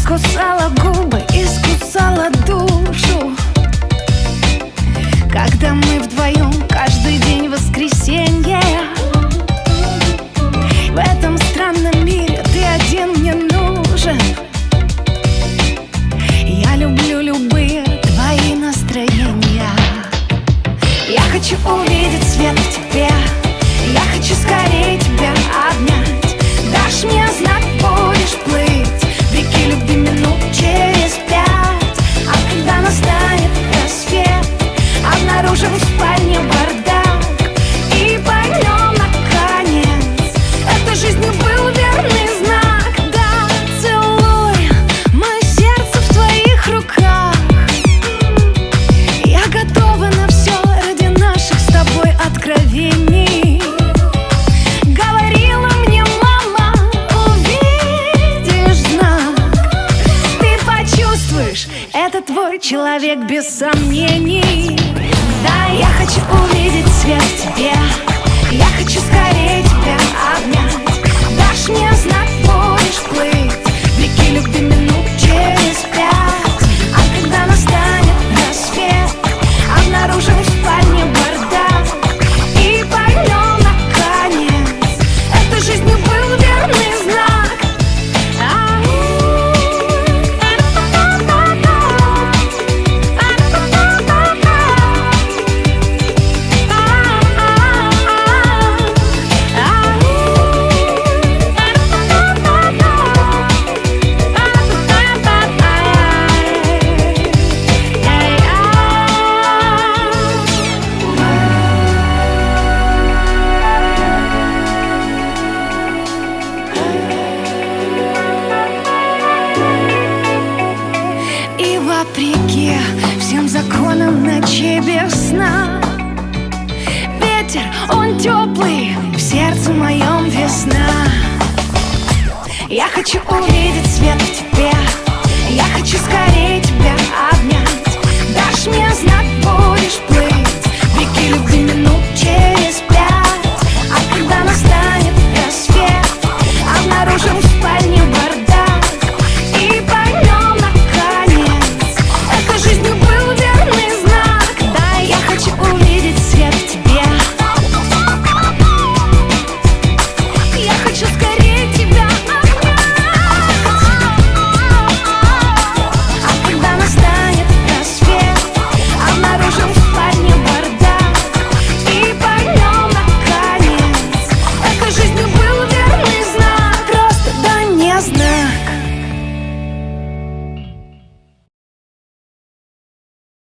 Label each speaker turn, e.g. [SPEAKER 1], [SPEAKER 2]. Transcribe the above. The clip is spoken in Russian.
[SPEAKER 1] Искусала губы, искусала душу. Когда мы вдвоем каждый день воскресенье В этом странном мире ты один мне нужен. Я люблю любые твои настроения. Я хочу увидеть свет в тебе человек без сомнений. Да, я хочу увидеть свет в тебе. Я хочу скорее Я хочу увидеть свет в тебе. Я хочу скорее